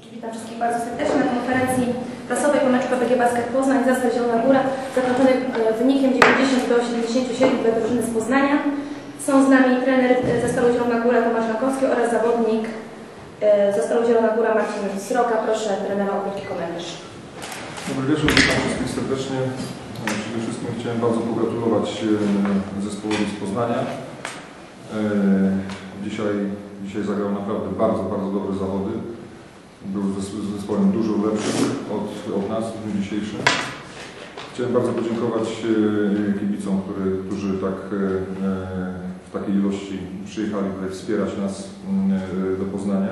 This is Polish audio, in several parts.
Witam wszystkich bardzo serdecznie na konferencji prasowej po meczu PPG Basket Poznań Zastal Zielona Góra zakończonej wynikiem 90 do 87 dla drużyny z Poznania. Są z nami trener e, zespołu Zielona Góra Tomasz Lankowski oraz zawodnik e, zespołu Zielona Góra Marcin Sroka. Proszę trenera o krótki komentarz. Dobry wieczór, witam wszystkich serdecznie. Przede wszystkim chciałem bardzo pogratulować e, zespołowi z Poznania. Dzisiaj, dzisiaj zagrał naprawdę bardzo, bardzo dobre zawody. Był zes- zespołem dużo lepszym od, od nas w dniu dzisiejszym. Chciałem bardzo podziękować e, kibicom, który, którzy tak e, e, w takiej ilości przyjechali tutaj wspierać nas m, e, do Poznania.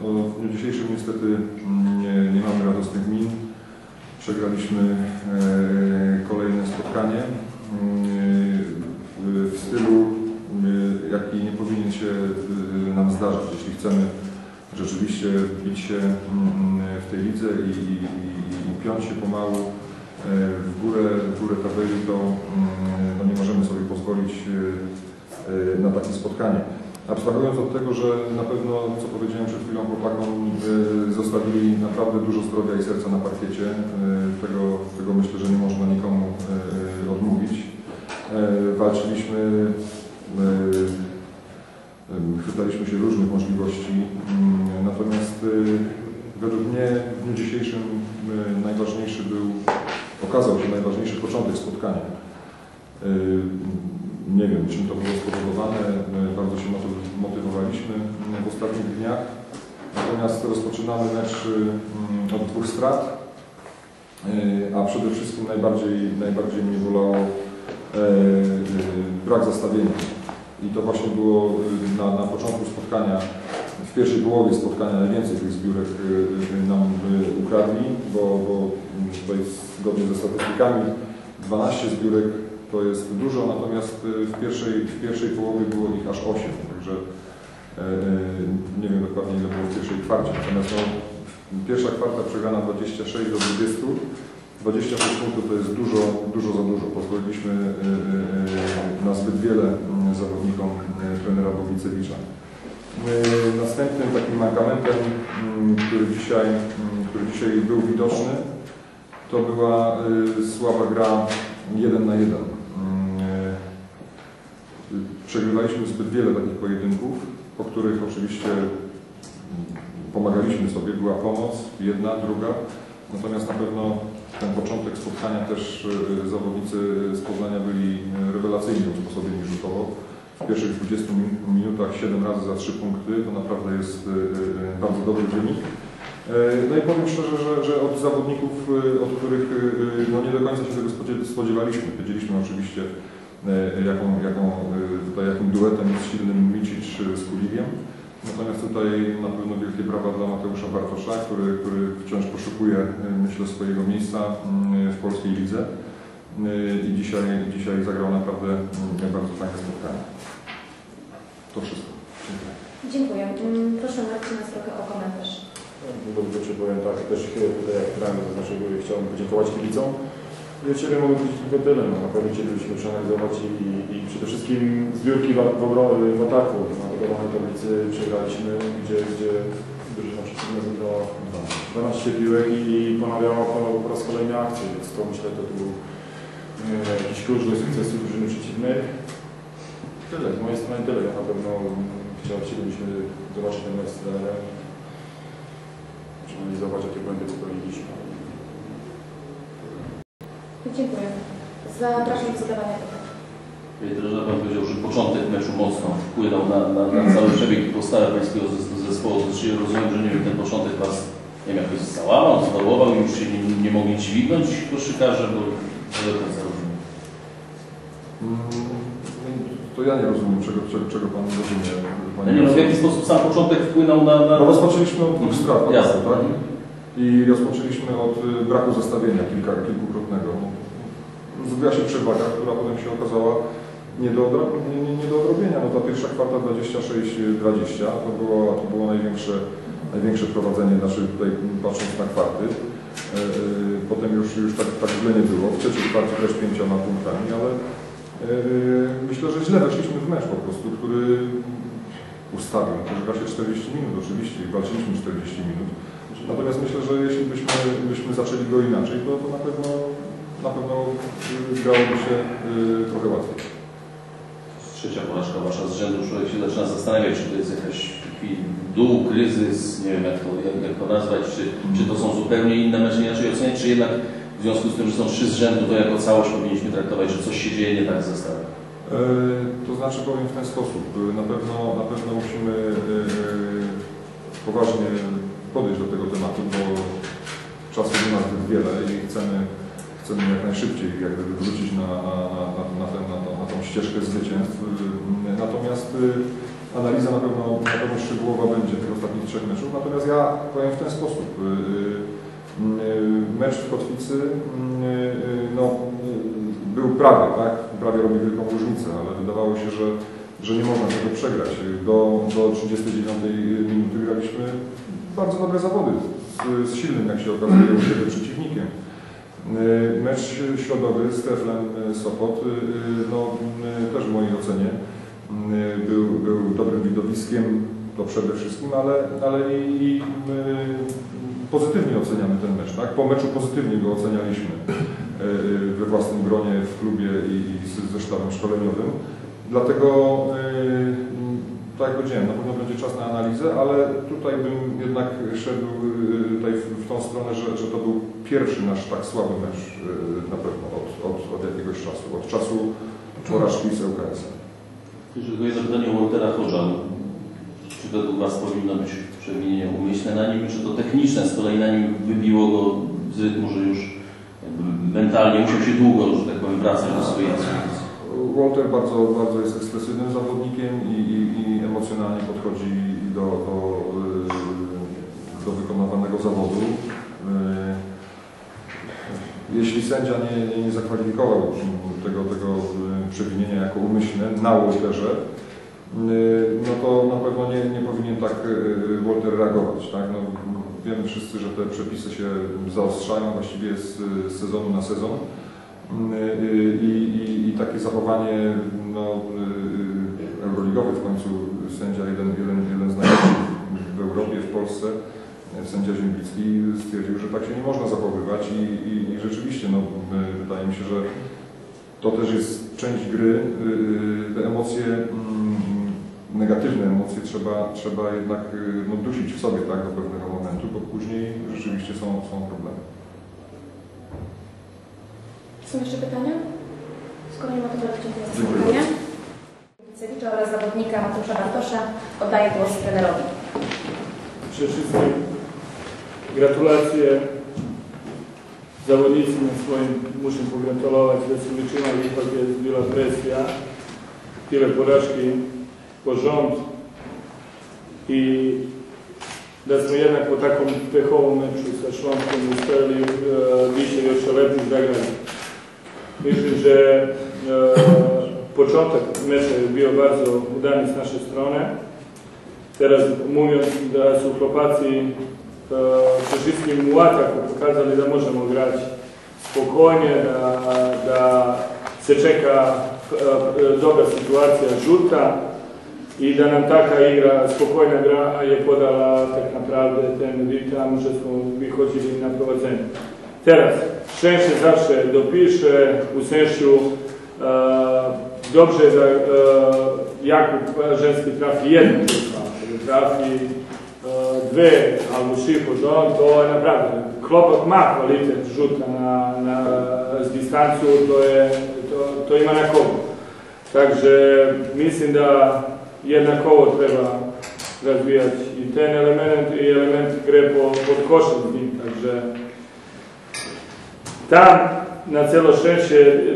W dniu dzisiejszym niestety mm, nie, nie mamy radosnych min. Przegraliśmy kolejne spotkanie mm, w- stylu, jaki nie powinien się nam zdarzać. Jeśli chcemy rzeczywiście bić się mm, w tej lidze i, i, i- piąć się pomału e, w górę, w górę tabeli, to mm, no nie możemy sobie pozwolić e, e, na takie spotkanie. Abstrahując od tego, że na pewno, co powiedziałem przed chwilą chłopakom, zostawili naprawdę dużo zdrowia i serca na parkiecie. Tego, tego myślę, że nie można nikomu odmówić. Walczyliśmy, chwytaliśmy się różnych możliwości, y, natomiast y, według mnie w dniu dzisiejszym y, najważniejszy był, okazał się najważniejszy początek spotkania. Y, Nie wiem, czym to było spowodowane. Bardzo się motyw- motywowaliśmy w ostatnich dniach. Natomiast rozpoczynamy mecz mm, od dwóch strat, a przede wszystkim najbardziej, najbardziej mnie bolało e, y, brak zastawienia. I to właśnie było y, na, na początku spotkania, w pierwszej połowie spotkania najwięcej tych zbiórek y, y, nam ukradli, bo, bo tutaj zgodnie ze statystykami 12 zbiórek to jest dużo, natomiast w pierwszej, w pierwszej połowie było ich aż 8, także e, nie wiem dokładnie ile było w pierwszej kwarcie, natomiast no, pierwsza kwarta przegrana 26 do 20, 26 punktów to jest dużo, dużo za dużo. Pozwoliliśmy na zbyt wiele zawodnikom y, trenera Bobicewicza. Y, Następnym takim mankamentem, mm, który dzisiaj, mm, który dzisiaj był widoczny, to była y, słaba gra 1 na 1. Przegrywaliśmy zbyt wiele takich pojedynków, po których oczywiście mm, pomagaliśmy sobie, była pomoc, jedna, druga. Natomiast na pewno ten początek spotkania też zawodnicy z Poznania byli y, rewelacyjnie usposobieni rzutowo. Pierwszych 20 min- minutach 7 razy za 3 punkty to naprawdę jest y, y, bardzo dobry wynik. E, No i powiem szczerze, że, że od zawodników, y, od których y, y, no nie do końca się tego spodzie- spodziewaliśmy. Wiedzieliśmy oczywiście, e, jaką, jaką, y, tutaj, jakim duetem jest silnym Micic z Kuliwiem. Natomiast tutaj na pewno wielkie brawa dla Mateusza Bartosza, który, który wciąż poszukuje, y, myślę, swojego miejsca mm, w polskiej lidze. Y, I dzisiaj, dzisiaj zagrał naprawdę mm, bardzo fajne spotkanie. To wszystko. Dziękuję. Dziękuję. Mm, Proszę Marcina Sroka o komentarz. Dobry wieczór, powiem tak, też tutaj jak trener zaznaczył, chciałbym podziękować kibicom. Od Ciebie mogę powiedzieć tylko tyle, no, na pewno chcielibyśmy przeanalizować i, i, i przede wszystkim zbiórki w, w, w ataku. Na budowanej tablicy przegraliśmy, gdzie, gdzie drużyna przeciwna zagrała 12 piłek i ponawiała po, po raz kolejny akcję, więc to myślę, to był e, jakiś klucz do sukcesu drużyny przeciwnej. Tyle, z mojej strony tyle. Ja na pewno chcielibyśmy zobaczyć ten mecz z trenerem przeanalizować, jakie błędy popełniliśmy. Dziękuję. Zapraszam do zadawania pytań. Trener Pan powiedział, że początek meczu mocno wpłynął na, na, na cały przebieg i postawę Pańskiego zes- zespołu. Czyli rozumiem, że nie wiem, ten początek Was nie wiem, jakoś załamał, zdołował i już się nie, nie mogli dźwignąć koszykarze, bo nie do końca rozumiem. To ja nie rozumiem, czego, czego, czego Pan rozumie. Ja Panie nie wiem, w jaki sposób sam początek wpłynął na... na... No rozpoczęliśmy od dwóch strat, Jasne. tak? I rozpoczęliśmy od y, braku zestawienia kilka, kilkukrotnego. Zrobiła się przewaga, która potem się okazała nie do, nie, nie, nie do odrobienia. No ta pierwsza kwarta 26-20 to było, to było największe, największe prowadzenie, znaczy tutaj patrząc na kwarty. E, e, Potem już, już tak, tak źle nie było. W trzeciej kwarcie też pięcioma punktami, ale myślę, że źle weszliśmy w mecz po prostu, który ustawił. Gra się 40 minut oczywiście walczyliśmy 40 minut. Natomiast myślę, że jeśli byśmy, byśmy zaczęli go inaczej, to, to na pewno na pewno grałoby się y, trochę łatwiej. Trzecia porażka wasza z rzędu, człowiek się zaczyna zastanawiać, czy to jest jakaś dół, kryzys, nie wiem jak to, jak to nazwać, czy, czy to są zupełnie inne mecze inaczej oceniać, czy jednak w związku z tym, że są trzy z rzędu, to jako całość powinniśmy traktować, że coś się dzieje nie tak ze stawem. E, To znaczy powiem w ten sposób. E, Na pewno, na pewno musimy e, poważnie podejść do tego tematu, bo czasu nie ma zbyt wiele i chcemy, chcemy jak najszybciej jak gdyby wrócić na, na, na, na, ten, na, tą, na tą ścieżkę zwycięstw. Natomiast analiza na pewno, na pewno szczegółowa będzie tych ostatnich trzech meczów. Natomiast ja powiem w ten sposób. E, Mecz w Kotwicy mm, e, no, był prawie, tak? Prawie robi wielką różnicę, ale wydawało się, że, że nie można tego przegrać. Do, do 39 minuty graliśmy bardzo dobre zawody z, z silnym, jak się okazuje, siebie przeciwnikiem. Mecz środowy z Teflem Sopot, no, też w mojej ocenie był, był dobrym widowiskiem, to przede wszystkim, ale, ale i, i pozytywnie oceniamy ten mecz. Tak? Po meczu pozytywnie go ocenialiśmy e, we własnym gronie, w klubie i, ze sztabem szkoleniowym. Dlatego, e, tak jak powiedziałem, na pewno będzie czas na analizę, ale tutaj bym jednak szedł e, tutaj w, tą stronę, że, że to był pierwszy nasz tak słaby mecz e, na pewno od, od, od jakiegoś czasu, od czasu porażki z ŁKS-em. Jeszcze tylko pytanie o Waltera Hodża. Czy według Was powinno być przewinienie umyślne na nim, czy to techniczne z kolei na nim wybiło go z rytmu, że już mentalnie musiał się długo, że tak powiem, wracać do swojej dyspozycji? Walter bardzo, bardzo jest ekspresywnym zawodnikiem i, i, i emocjonalnie podchodzi do, do, y, do wykonywanego zawodu. Y, Jeśli sędzia nie, nie, zakwalifikował tego, tego y, przewinienia jako umyślne na Walterze, no to na pewno nie, nie powinien tak y, Walter reagować. Tak? No, wiemy wszyscy, że te przepisy się zaostrzają właściwie z, sezonu na sezon. Y, I, i, i takie zachowanie no, y, euroligowe w końcu sędzia, jeden, jeden, jeden z najlepszych w Europie, w Polsce, sędzia Ziembicki stwierdził, że tak się nie można zachowywać i, i, i rzeczywiście no, y, wydaje mi się, że to też jest część gry. Y, Te emocje, mm, negatywne emocje trzeba, trzeba jednak y, no, dusić w sobie tak, do pewnego momentu, bo później rzeczywiście są, są problemy. Są jeszcze pytania? Skoro nie ma, to bardzo dziękuję za spotkanie. Wicewicza oraz zawodnika Mateusza Bartosza oddaję głos trenerowi. Przede wszystkim gratulacje zawodnicima svojim muszę pogratulować, da su ipak jest bila presja, tyle porażki po rząd i da smo jednak po takom pehovom meču sa Šlomskom uspeli e, više još lepiej zagrać. Mislim, że e, początek mecza je bio bardzo udany z naszej strony. Teraz mówiąc, da su chłopacy e, przede wszystkim u ataku pokazali da možemo grać spokojnie, da, da se čeka dobra situacija žuta i da nam taka igra, spokojna gra je podala tak naprawdę ten ritam, że smo wychodzili na prowadzenie. Teraz, szczęście zawsze dopisze, u sensu e, dobrze da e, Jakub Ženski trafi jednu ako trafi e, dve, albo trzy požon, to je naprawdę, Klopak ma kvalitet žuta na, na, z distancu, to, je, to, to ima na kogu. Także mislim da jednak ovo treba razvijati i ten element i element gre po, pod košem takže tam na celo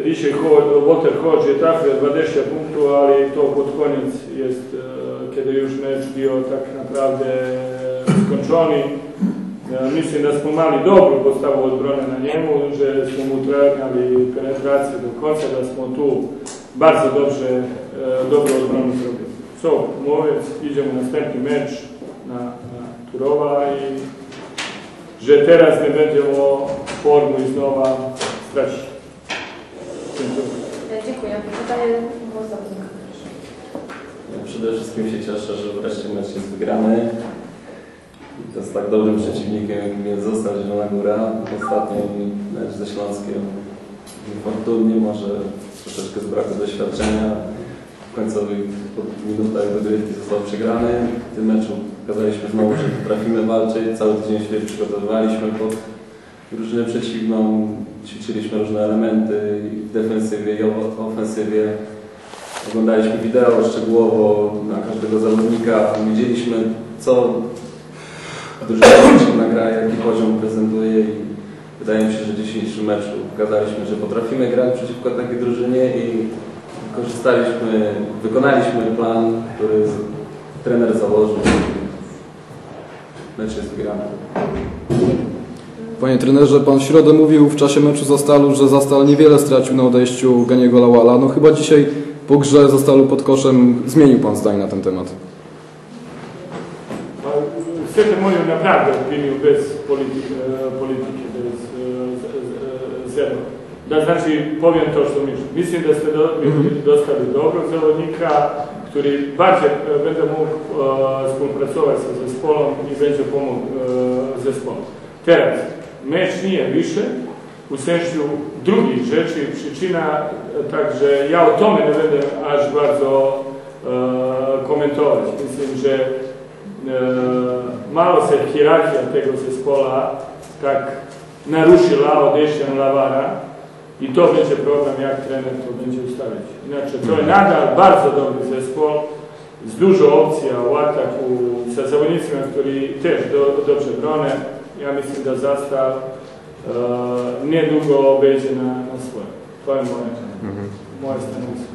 dzisiaj Ho- Walter Hodge je trafio 20 punktów, ale to pod koniec jest, e, kiedy już mecz bio tak naprawdę e, skończony. E, Mislim da smo mali dobru postavu odbrone na njemu, że smo mu tragnali penetraciju do konca, da smo tu bardzo dobrze, e, dobro zrobili. So, mówiąc, idziemy na następny mecz na, na Turowa i że teraz nie będziemy formu i znowa stracić. Dziękuję. E, Dziękuję. Oddaję głos zawodnika. przede wszystkim się cieszę, że wreszcie mecz jest wygrany. I to z tak dobrym przeciwnikiem, jakim jest został Zielona Góra. Ostatni mecz ze Śląskiem niefortunnie, może troszeczkę z braku doświadczenia. W końcowych minutach dogrywki został przegrany. W tym meczu pokazaliśmy znowu, że potrafimy walczyć. Cały tydzień się przygotowywaliśmy pod drużynę przeciwną. Ćwiczyliśmy różne elementy i w defensywie i o- ofensywie. Oglądaliśmy wideo szczegółowo na każdego zawodnika. Widzieliśmy, co drużyna przeciwna gra, jaki poziom prezentuje i wydaje mi się, że w dzisiejszym meczu pokazaliśmy, że potrafimy grać przeciwko takiej drużynie i korzystaliśmy, wykonaliśmy plan, który trener założył. Mecz jest wygrany. Panie trenerze, pan w środę mówił w czasie meczu Zastalu, że Zastal niewiele stracił na odejściu Ganiego Lawala. No chyba dzisiaj po grze Zastalu pod koszem zmienił pan zdanie na ten temat. Te moju naprawdę opiniju bez politik, e, polityki, bez e, z- z- zero. Da znači, powiem to što mislim. Mislim da ste do, dostali dobrog zawodnika, który bardziej będzie mógł e, współpracować ze zespołem i będzie pomógł e, zespołu. Teraz, mecz nije više, u sensu drugih rzeczy, przyczyna, e, także ja o tome nie będę aż bardzo e, komentować. Mislim, że e, malo se hierarchija tego zespola tak naruszyła odejściem Lawara i to będzie problem, jak trener to będzie ustawić. Inače, to je nadal bardzo dobry zespół z dużo opcja u ataku, sa zawodnicima koji też do, dobrze brone. Ja mislim da zastav e, niedługo obejdzie na, na swoje. To je moje, moje stanowisko.